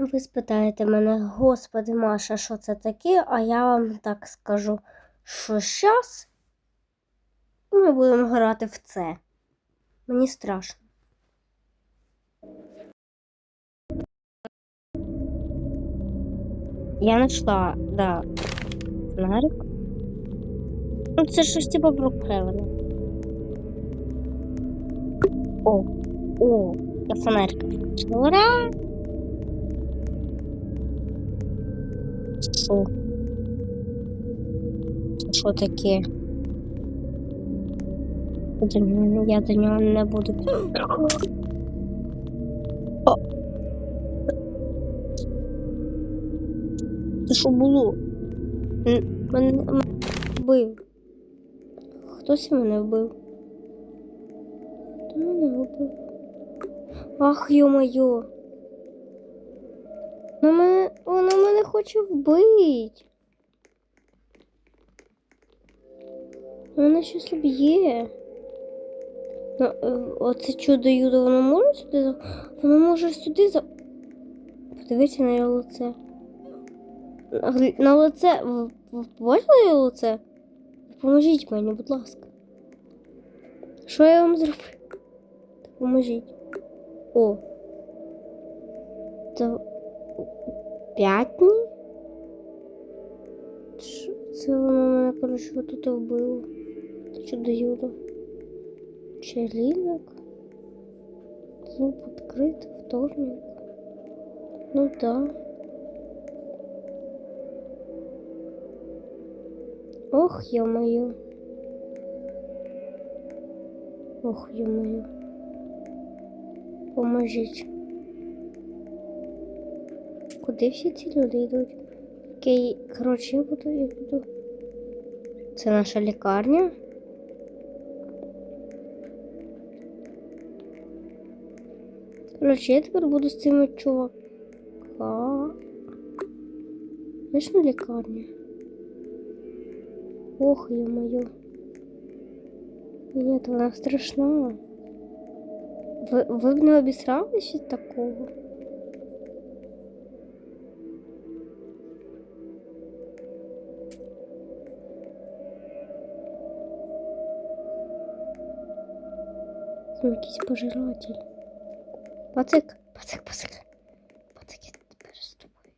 Ви спитаєте мене, господи, Маша, що це таке? А я вам так скажу, що зараз ми будемо грати в це. Мені страшно. Я знайшла, да, фонарик. Ну, це щось типу Брукхевена. О, о, я фонарик. Ура! Це що таке? Я до нього- не буду. О! Це що було? Мене мене вбив. Хтось мене вбив. Хто мене вбив? Ах, йо-моє. Ну, мене, воно хоче вбити. Воно щось б'є. Ну, е, оце чудо юдо, воно може сюди за... Воно може сюди за. Подивіться на його лице. На лице. Ви бачили його лице? Допоможіть мені, будь ласка. Що я вам зробив? Допоможіть. О. Це п'ятні? Що Це воно мене, коротше, тут вбило. Чудо юдо. Челінок. Клуб відкрит, вторник. Ну да. Ох, ё-моё. Ох, ё-моё. Поможіть. Куди всі ці люди йдуть? Окей, коротше, я буду, я буду. Це наша лікарня. Коротше, я тепер буду з цими чувака. Вийшла лікарня. Ох, ё-моё. Нет, вона страшна. Ви, ви б не обісралися такого? Якийсь пожиратель. Пацик, пацик, пацик. Пацик, я тепер з тобою.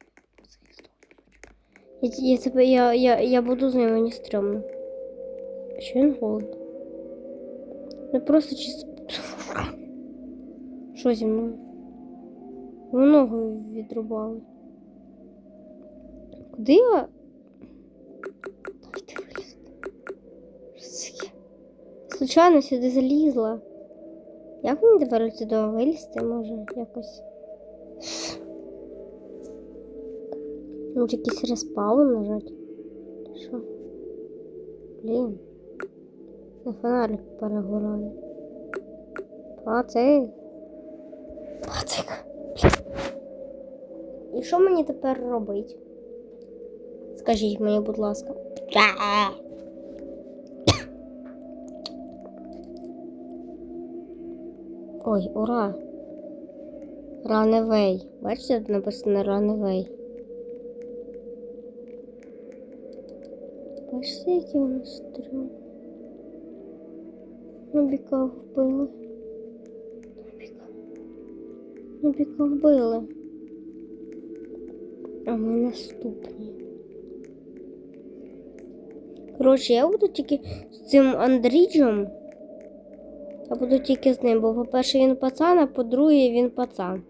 Я, я, тебе, я, я, я буду з ним, мені стрьомно. Що він голодний? Не просто чисто. Що зі мною? Ви ногу відрубали. Куди я? Дайте вилізти. Случайно сюди залізла. Як мені тепер сюди вилізти може якось? Може якийсь респаун нажати? Що? Блін. На фонарик перегорає. Пацик. Пацик. І що мені тепер робити? Скажіть мені, будь ласка. Ой, ура! Раневей. Бачите, тут написано Раневей. Бачите, який у нас стрьом. Нубіка вбили. Нубіка. Нубіка вбили. А ми наступні. Коротше, я буду тільки з цим Андріджем. Я буду тільки з ним, бо, по-перше, він пацан, а по-друге, він пацан.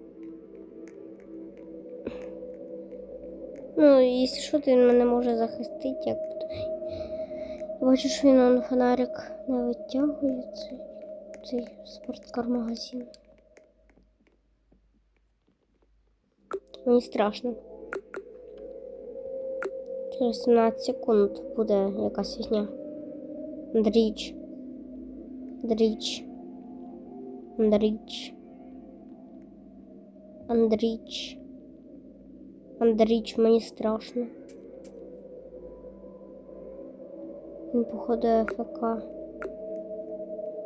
Ну, якщо що, то він мене може захистити, як бачу, що він на фонарик не витягує цей, цей спорткар-магазин. Мені страшно. Через 17 секунд буде якась фігня. Дріч. Дріч. Андріч. Андріч. Андріч, мені страшно. Він походу АФК.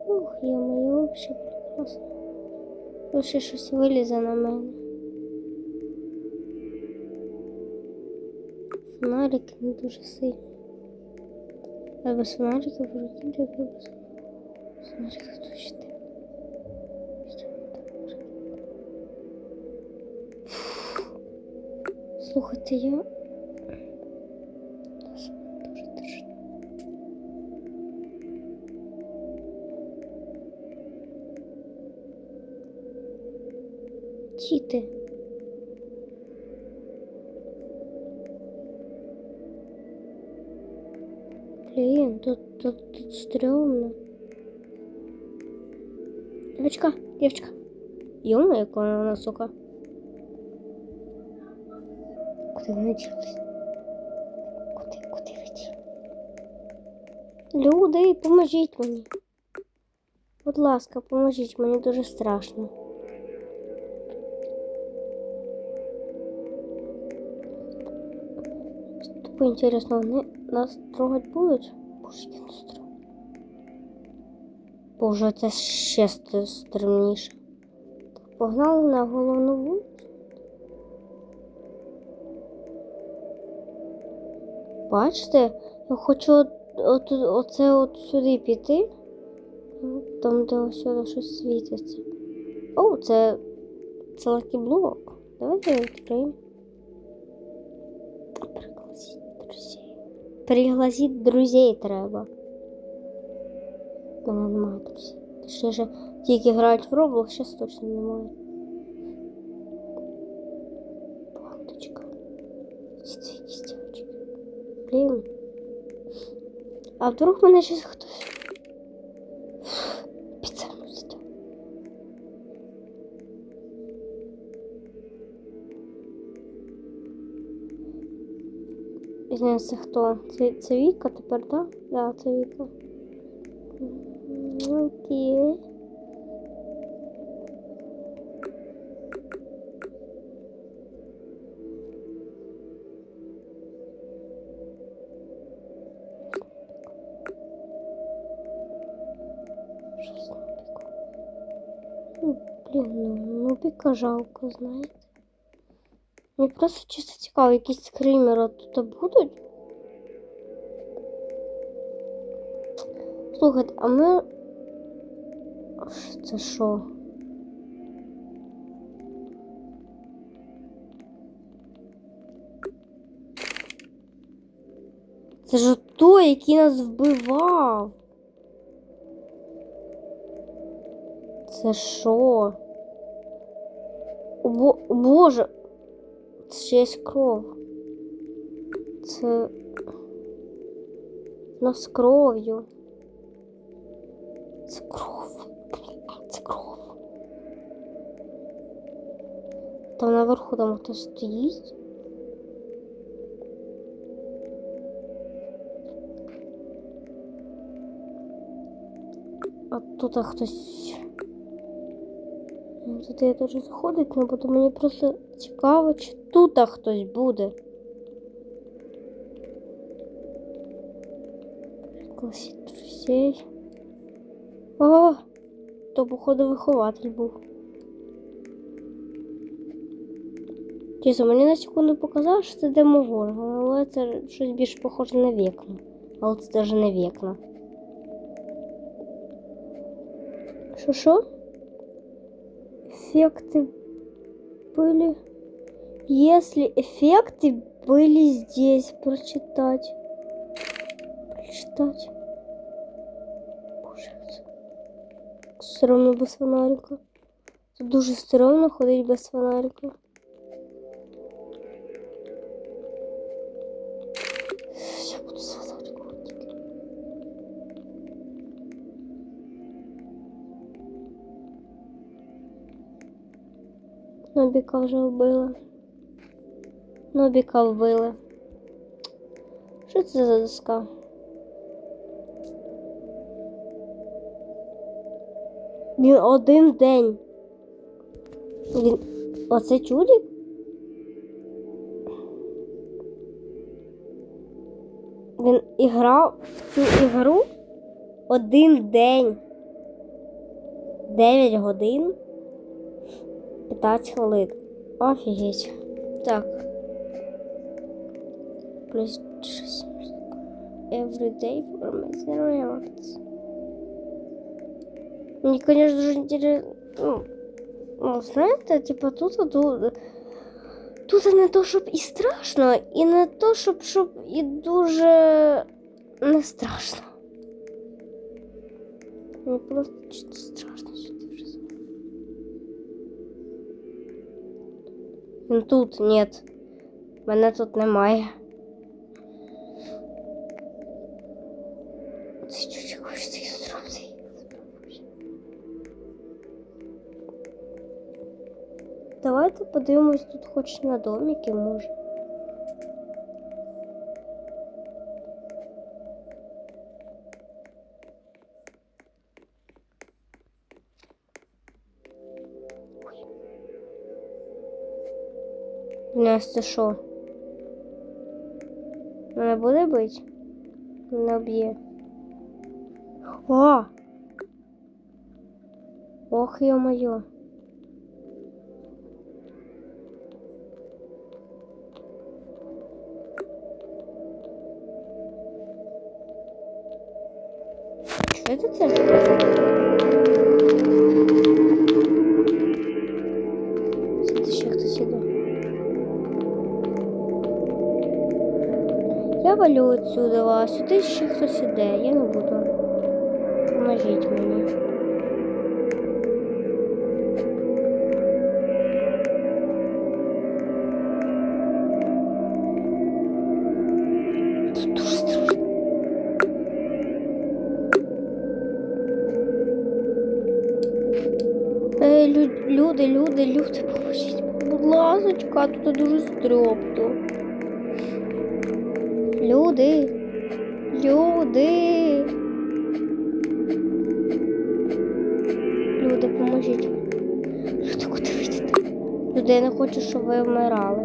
Ух, я моє вообще прекрасно. Лише щось вилізе на мене. Фонарики не дуже сильні. А без фонариків вроді без фонариків точно. Слухайте, я. Діти. Блін, тут, тут, тут стрьомно. Девочка, девочка. Ё-моё, какая она, сука. Ділась? Куди, куди ви? Люди, поможіть мені. Будь ласка, поможіть, мені дуже страшно. Тупо інтересно, вони нас трогать будуть? Боже, які нас. Боже, це ще ст- стрімніше. Погнали на головну вулицю. Бачите, я хочу от, от, оце от сюди піти. Там, де ось щось світиться. О, це, це лакіблок. Давайте відкриємо. Пригласіть друзей. Пригласіть друзей треба. Мене немає друзів. Точніше, тільки грають в Roblox, зараз точно немає. Блін. А вдруг мене щось хтось підсамнуться. Знаю, це хто? Це, це Віка тепер, так? Да? Да, це Віка. Окей. Нубіка жалко, знаєте. Мені просто чисто цікаво, якісь скримери тут будуть. Слухайте, а ми. Це що? Це ж той, який нас вбивав. Це що? Боже, це ще є кров. Це. Ну, з кров'ю. Це кров. Це кров. Там наверху там хтось стоїть. А тут хтось. Туди я дуже заходити не буду. Мені просто цікаво, чи тут хтось буде. Пригласить друзей. О, то, походу, вихователь був. Чесно, мені на секунду показалось, що це демогоргон, але це щось більш похоже на вікна. Але це навіть не вікна. Що що? Эффекты были... Если эффекты были здесь, прочитать. Прочитать. Боже, це Стрьомно без фонарика. Тут дуже стрьомно ходить без фонарика. Нобіка вже вбили. Нобіка вбили. Що це за доска? Він один день. Він. Оце чудик? Він іграв в цю ігру один день. 9 годин. 15 хвилин. Офігеть. Так. плюс щось. Every day for amazing rewards. Мне, конечно, дуже интересно. Ну, ну, знаєте, типа тут, тут, тут не то, щоб і страшно, і не то, щоб, щоб і дуже не страшно. Мені просто чисто страшно Він тут, ні. Мене тут немає. Це чуть хочеться і зробити. Давайте подивимось тут хоч на домики, може. У нас це що? Вона буде бить? Вона б'є. О! Ох, ё-моё. Что это цель? Валю отсюда, а сюди ще хтось іде. Я не буду. Поможіть мені. Ей, люди, люди, люди, поможіть. Будь ласочка, тут дуже стрьопто. Люди. Люди. Люди, поможіть. Люди, куди ви? Люди, я не хочу, щоб ви вмирали.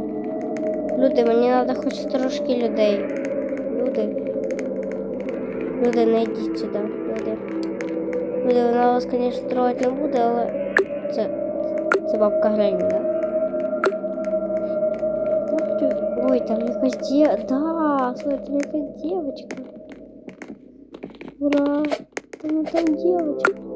Люди, мені треба хоч трошки людей. Люди. Люди, не йдіть сюди. Люди. Люди, вона вас, звісно, трогати не буде, але це, це бабка Грені, да? Ой, там якась дє... Да, слухай, там якась девочка. Ура! Там, там девочка.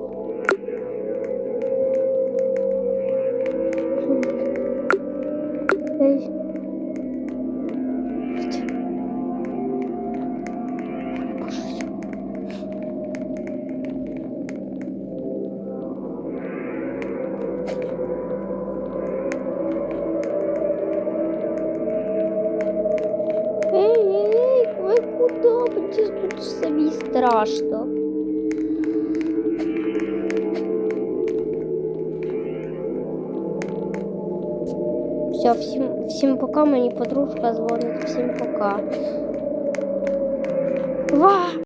Страшно. Все, всім, всім пока, мені подружка дзвонить, всім пока. Ва!